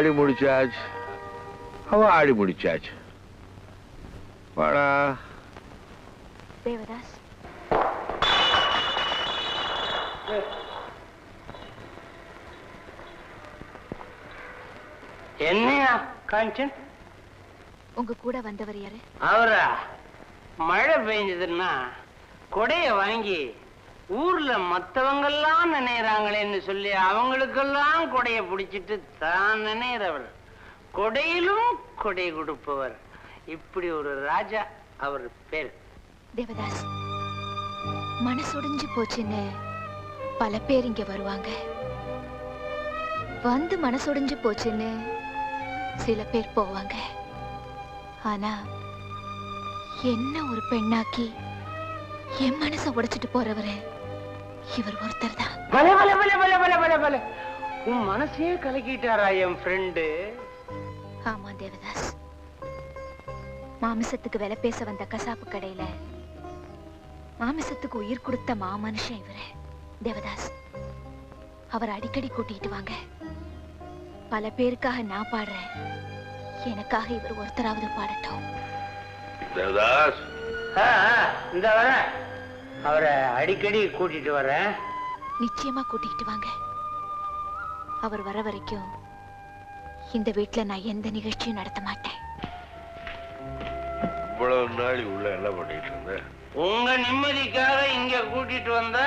ஆடி முடிச்சாச்சு அவ ஆடி முடிச்சாச்சு வாடா தேவதாஸ் என்னையா காஞ்சன் உங்க கூட வந்தவர் யாரு அவரா மழை பெஞ்சதுன்னா கொடைய வாங்கி ஊர்ல மத்தவங்கெல்லாம் நினைறாங்களேன்னு சொல்லி அவங்களுக்கெல்லாம் கொடைய பிடிச்சிட்டு தான் நினைறவர். கொடையிலும் கொடை கொடுப்பவர். இப்படி ஒரு ராஜா அவர் பேர். தேவதாஸ் மனசுடைஞ்சு போச்சுன்னு பல பேர் இங்க வருவாங்க. வந்து மனசுடைஞ்சு போச்சுன்னு சில பேர் போவாங்க. ஆனா என்ன ஒரு பெண்ணாக்கி என் மனச உடைச்சிட்டு போறவரை? இவர் ஒருத்தர் தான். பல பல பல பல பல பல பல உன் மனசையே கலக்கிட்டாரா என் ஃப்ரெண்டு ஆமா தேவதாஸ். மாமிசத்துக்கு விலை பேச வந்த கசாப்பு கடையில மாமிசத்துக்கு உயிர் கொடுத்த மாமனுஷன் இவரு. தேவதாஸ் அவர் அடிக்கடி கூட்டிட்டு வாங்க. பல பேருக்காக நான் பாடுறேன். எனக்காக இவர் ஒருத்தராவது பாடட்டும். தேவதாஸ். ஆ, ஆ, இந்த வரேன் அவரை அடிக்கடி கூட்டிட்டு வரேன் நிச்சயமா கூட்டிட்டு வாங்க. அவர் வர வரைக்கும் இந்த வீட்ல நான் எந்த நிகழ்ச்சியும் நடத்த மாட்டேன். இவ்வளவு நாள் உள்ள என்ன பண்ணிட்டு இருந்த? உங்க நிம்மதிக்காக இங்க கூட்டிட்டு வந்தா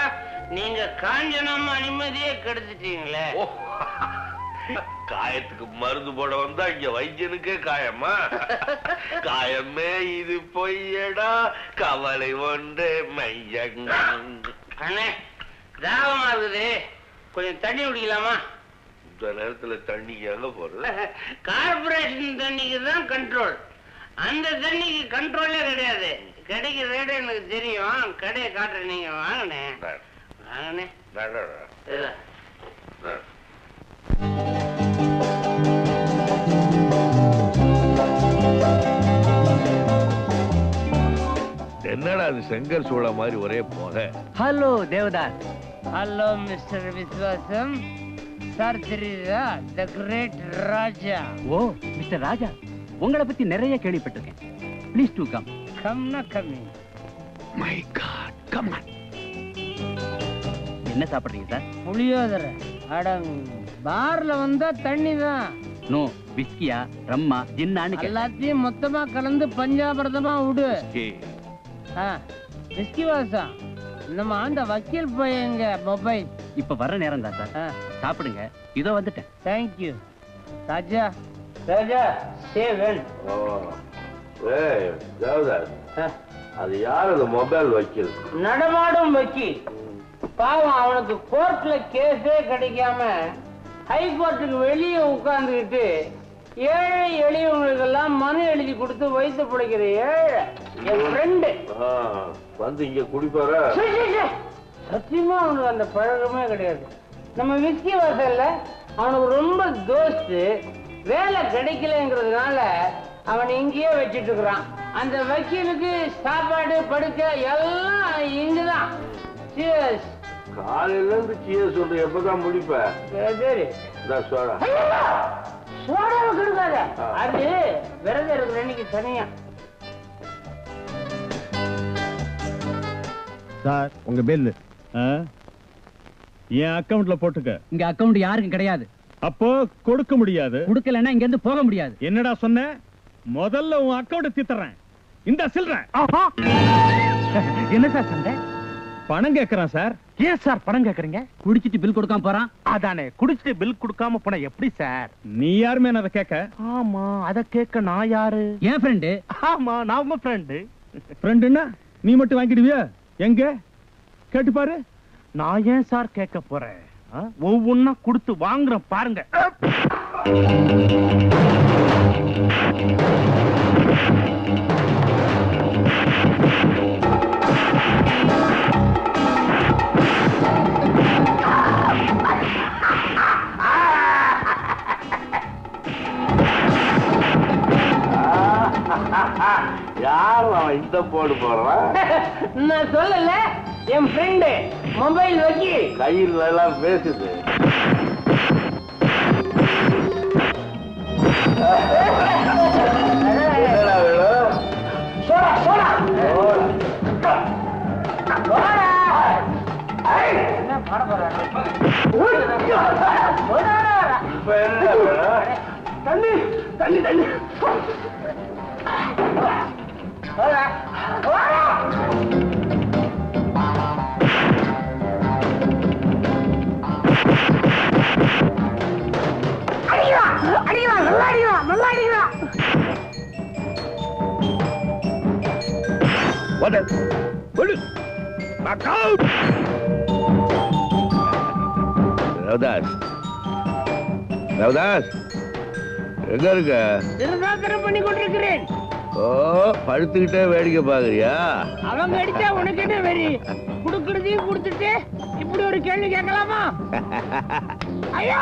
நீங்க காஞ்சனம்மா நிம்மதியே கெடுத்துட்டீங்களே. காயத்துக்கு மருந்து போட வந்தா இங்க வைத்தியனுக்கே காயமா? காயமே இது பொய்யடா கவலை ஒன்று மையங்கம் அண்ணே தாகமா இருக்குது. கொஞ்சம் தண்ணி குடிக்கலாமா? இந்த நேரத்துல தண்ணி எங்க போறது? கார்பரேஷன் தண்ணிக்கு தான் கண்ட்ரோல் அந்த தண்ணிக்கு கண்ட்ரோலே கிடையாது. கிடைக்கிற ரேட்டு எனக்கு தெரியும். கடையை காட்டுறேன் நீங்க. வாங்கண்ணே. வாங்கண்ணே. என்னடா அது செங்கல் சூளை மாதிரி ஒரே போக hello Devadas. Hello mister Viswasam. Sir தெரியுதா? The great Raja O mister ராஜா உங்களை பத்தி நிறைய கேள்விப்பட்டிருக்கேன். ப்ளீஸ் டு கம் கம்னா கம்மி மை காட் கம் என்ன சாப்பிடுறீங்க சார்? புளியோதரை. அடங் பார்ல வந்தா தண்ணி தான் நோ விஸ்கியா ரம்மா ஜின்னான்னு. எல்லாத்தையும் மொத்தமா கலந்து பஞ்சாபிரதமா விடு. ஆ, விஸ்கி வாசம் நம்ம அந்த வக்கீல் பையங்க மொபைல் இப்ப வர்ற நேரம் தான் சார். சாப்பிடுங்க. இதோ வந்துட்டேன். Thank you Raja. ராஜா சேவன் ஓ. ஏய், தேவதாஸ், அது யார் அந்த மொபைல் வைக்கல்? நடமாடும் வக்கீல். பாவம் அவனுக்கு கோர்ட்ல கேஸே கிடைக்காம ஹை கோர்ட்டுக்கு வெளியே உட்கார்ந்துக்கிட்டு ஏழை எளியவங்களுக்கெல்லாம் மனு எழுதி கொடுத்து வைத்து பிடிக்கிற ஏழை. என் ஃப்ரெண்டு வந்து இங்க குடிப்பாரா? சத்தியமா அவனுக்கு அந்த பழக்கமே கிடையாது. நம்ம விஸ்கி வாசல்ல அவனுக்கு ரொம்ப தோஸ்து வேலை கிடைக்கலங்கிறதுனால அவன் இங்கேயே வச்சிட்டு இருக்கிறான். அந்த வக்கீலுக்கு சாப்பாடு படுக்க எல்லாம் இங்குதான். காலையில இருந்து சீய சொல்லு எப்பதான் முடிப்ப? சரி, சோடாவை கொடுக்காத. அது விரதம் இருக்கிற அன்னைக்கு தனியா சார் உங்க பில் என் அக்கவுண்ட்ல போட்டுக்க. இங்க அக்கவுண்ட் யாருக்கும் கிடையாது. அப்போ கொடுக்க முடியாது. கொடுக்கலன்னா இங்க இருந்து போக முடியாது. என்னடா சொன்ன? முதல்ல உன் அக்கவுண்ட் தீத்துறேன் இந்த சில்றேன் என்ன சார் சண்டை? பணம் கேக்குறான் சார். ஏன் சார் பணம் கேக்குறீங்க? குடிச்சிட்டு பில் கொடுக்காம போறான்? அதானே குடிச்சிட்டு பில் கொடுக்காம போனா எப்படி சார்? நீ யாருமே அதை கேட்க? ஆமா அத கேட்க நான் யாரு? என் ஃப்ரெண்டு ஆமா நான் உங்க ஃப்ரெண்டு ஃப்ரெண்டுன்னா நீ மட்டும் வாங்கிடுவியா? எங்க? கேட்டு பாரு. நான் ஏன் சார் கேட்க போறேன்? ஒவ்வொன்னா கொடுத்து வாங்குறேன் பாருங்க. யார் போடு போடுறான் நான் சொல்லல என் ஃப்ரெண்டு மொபைல் வக்கீல் கையில் எல்லாம் பேசுது தண்ணி தண்ணி தண்ணி. ரவுதாஸ் ரவுதாஸ் எங்க இருக்க? திருதாக்கரம் பண்ணி கொண்டிருக்கிறேன். ஓ படுத்துக்கிட்டே வேடிக்கை பாக்குறியா அவங்க அடிச்சா உனக்கு என்ன வெறி குடுக்கறதையும் கொடுத்துட்டு இப்படி ஒரு கேள்வி கேட்கலாமா? ஐயா!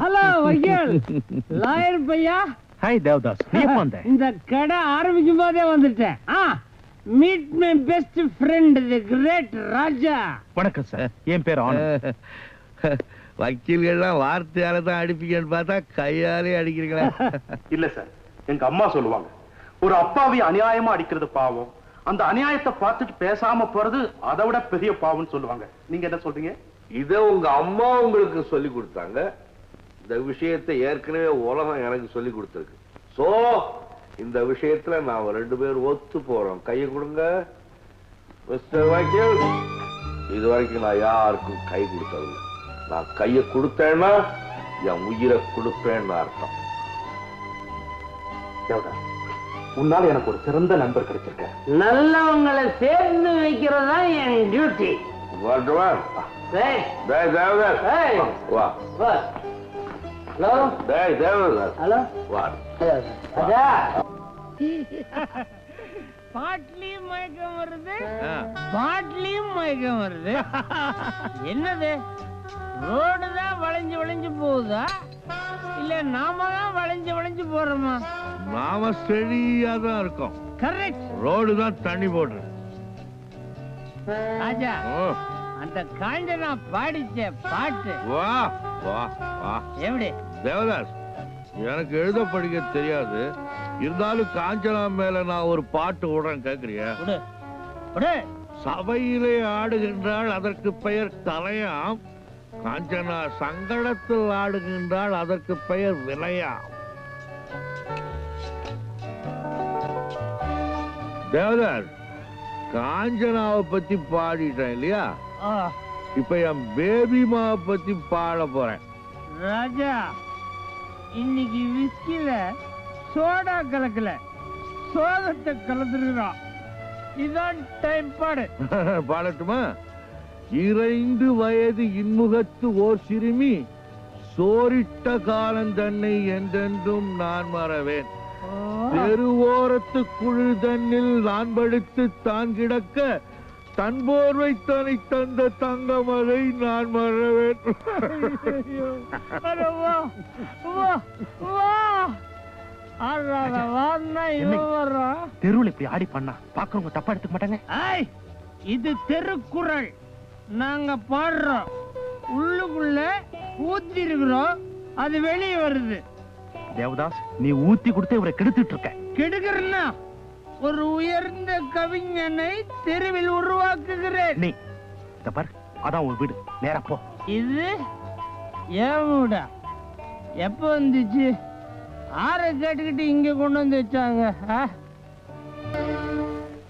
ஹலோ வையல் லாயர் பையா? ஹாய் தேவதாஸ். நீ வந்த? இந்த கடை ஆரம்பிக்கும் போதே வந்துட்டேன். ஆ meet my best friend the great Raja. வணக்கம் சார் என் பேர் ஆனந்த். வக்கீல்கள்லாம் வார்த்தையால தான் அடிப்பீங்கன்னு பார்த்தா கையாலே அடிக்கிறீங்களா. இல்ல சார் எங்க அம்மா சொல்லுவாங்க ஒரு அப்பாவி அநியாயமா அடிக்கிறது பாவம். அந்த அநியாயத்தை பார்த்துட்டு பேசாம போறது அதை விட பெரிய பாவம்னு சொல்லுவாங்க. நீங்க என்ன சொல்றீங்க? இத உங்க அம்மா உங்களுக்கு சொல்லி கொடுத்தாங்க. இந்த விஷயத்தை ஏற்கனவே உலகம் எனக்கு சொல்லி கொடுத்துருக்கு. சோ இந்த விஷயத்துல நாம ரெண்டு பேரும் ஒத்து போறோம். கையை கொடுங்க. மிஸ்டர் வக்கீல் இது வரைக்கும் நான் யாருக்கும் கை கொடுத்ததில்லை. நான் கையை கொடுத்தேன்னா என் உயிரை கொடுப்பேன்னு அர்த்தம். உன்னால எனக்கு ஒரு சிறந்த நண்பர் கிடைச்சிருக்க நல்லவங்களை சேர்ந்து வைக்கிறதா என் டியூட்டி வரட்டுமா டேய் டேய் தேவதாஸ் ஏய். வா ஹலோ டேய் தேவதாஸ் ஹலோ வா அதா பாட்லியும் மயக்கம் வருது. பாட்லியும் மயக்கம் வருது. என்னது? ரோடு தான் வளைஞ்சு வளைஞ்சு போகுதா? இல்ல நாம தான் வளைஞ்சு வளைஞ்சு போறோமா? நாம செழியா தான் இருக்கோம். கரெக்ட் ரோடு தான் தண்ணி போடுறது ராஜா அந்த காஞ்சனா பாடிச்ச பாட்டு. வா வா வா. எப்படி? தேவதாஸ் எனக்கு எழுத படிக்க தெரியாது. இருந்தாலும் காஞ்சனா மேல நான் ஒரு பாட்டு விடுறேன் கேக்குறியா? சபையிலே ஆடுகின்றாள் அதற்கு பெயர் தலையாம். காஞ்சனா சங்கடத்தில் ஆடுகின்றாள் அதற்கு பெயர் விலையாம். தேவதாஸ் காஞ்சனாவை பத்தி பாடிட்டேன் இல்லையா? இப்ப என் பேபிமாவை பத்தி பாட போறேன். ராஜா இன்னைக்கு விஸ்கில சோடா கலக்கல. சோதத்தை கலந்துருக்கிறான். இதான் டைம் பாடு. பாடட்டுமா? இறைந்து வயது இன்முகத்து ஓர் சிறுமி சோரிட்ட காலம் தன்னை என்றென்றும் நான் மறவேன். தெருவோரத்து குழு தன்னில் நான் படுத்து தான் கிடக்க தன் போர்வை தனை தந்த தங்கமலை நான் மறவேன். தெருவில் இப்படி ஆடி பண்ணா? பாக்குறவங்க தப்பா எடுத்துக்க மாட்டாங்க. இது தெருக்குறள். நாங்க பாடுறோம். உள்ளுக்குள்ள ஊத்தி இருக்கிறோம் அது வெளியே வருது. தேவதாஸ் நீ ஊத்தி கொடுத்து இவரை கெடுத்துட்டு இருக்க. கெடுக்கிறன்னா? ஒரு உயர்ந்த கவிஞனை தெருவில் உருவாக்குகிறேன். நீ இந்த பாரு அதான் உன் வீடு. நேரா போ. இது ஏன் வீடா? எப்ப வந்துச்சு? ஆற கேட்டுக்கிட்டு இங்க கொண்டு வந்து வச்சாங்க?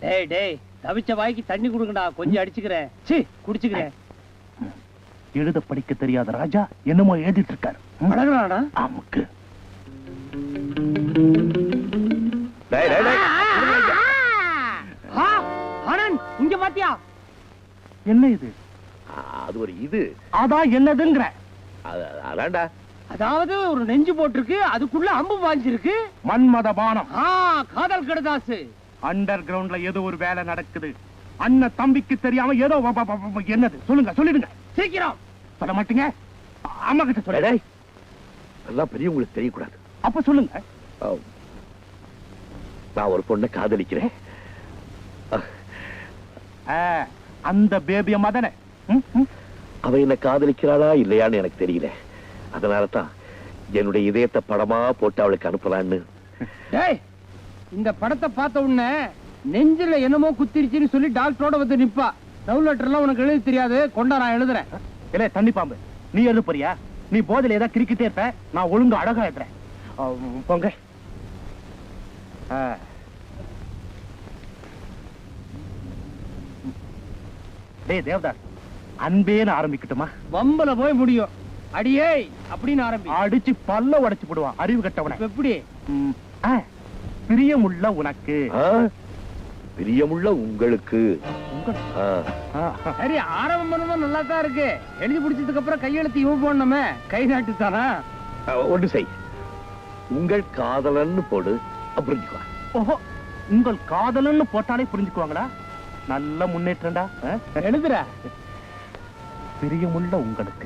டேய் டேய் தவிச்ச வாய்க்கு தண்ணி கொடுங்கடா. கொஞ்சம் அடிச்சுக்கிறேன். சி குடிச்சுக்கிறேன். எழுத படிக்க தெரியாத ராஜா என்னமோ எழுதிட்டு இருக்காரு ம்? பழகுறாடா அமுக்கு டேய், டேய், பாத்தியா? என்ன இது? அது ஒரு இது. அதான் என்னதுங்கிற. அதான்டா. அதாவது ஒரு நெஞ்சு போட்டிருக்கு அதுக்குள்ள அம்பு பாஞ்சிருக்கு. மன்மத பானம் ஆ காதல் கடுதாசு. அண்டர் கிரவுண்ட்ல ஏதோ ஒரு வேலை நடக்குது. அண்ணன் தம்பிக்கு தெரியாம ஏதோ என்னது? சொல்லுங்க சொல்லிடுங்க. சீக்கிரம். சொல்ல மாட்டீங்க? அம்மா கிட்ட சொல்ல அதெல்லாம் பெரியவங்களுக்கு தெரியக்கூடாது. அப்ப சொல்லுங்க. நான் ஒரு பொண்ணை காதலிக்கிறேன். ஆ, அந்த பேபிய மதன அவ என்ன காதலிக்கிறாளா இல்லையான்னு எனக்கு தெரியல. அதனால தான் என்னுடைய இதயத்தை படமா போட்டு அவளுக்கு அனுப்பலான்னு. டேய் இந்த படத்தை பார்த்த உடனே நெஞ்சில என்னமோ குத்திருச்சுன்னு சொல்லி டாக்டரோட வந்து நிப்பா. லவ் லெட்டர் எல்லாம் உனக்கு எழுத தெரியாது கொண்டா நான் எழுதுறேன். இல்ல தண்ணி பாம்பு. நீ எழுத போறியா? நீ போதில ஏதாவது கிரிக்கிட்டே இருப்ப நான் ஒழுங்கா அழகா எழுதுறேன் போங்க. ஆ. டேய் தேவதாஸ் அன்பேன்னு ஆரம்பிக்கட்டுமா? வம்பல போய் முடியும். அடியே அப்படின்னு ஆரம்பி. அடிச்சு பல்ல உடைச்சு போடுவான் அறிவு கட்டவன. எப்படி? பிரியமுள்ள உனக்கு? பிரியமுள்ள உங்களுக்கு. சரி ஆரம்பம் பண்ணும்போது நல்லா தான் இருக்கு. எழுதி பிடிச்சதுக்கு அப்புறம் கையெழுத்து இவன் போடணுமே? கை நாட்டு தானா ஒன்று செய். உங்கள் காதலன்னு போடு புரிஞ்சுக்குவா ஓஹோ உங்கள் காதலன்னு போட்டாலே புரிஞ்சுக்குவாங்களா? நல்ல முன்னேற்றம்டா? எழுதுற. பிரியமுள்ள உங்களுக்கு.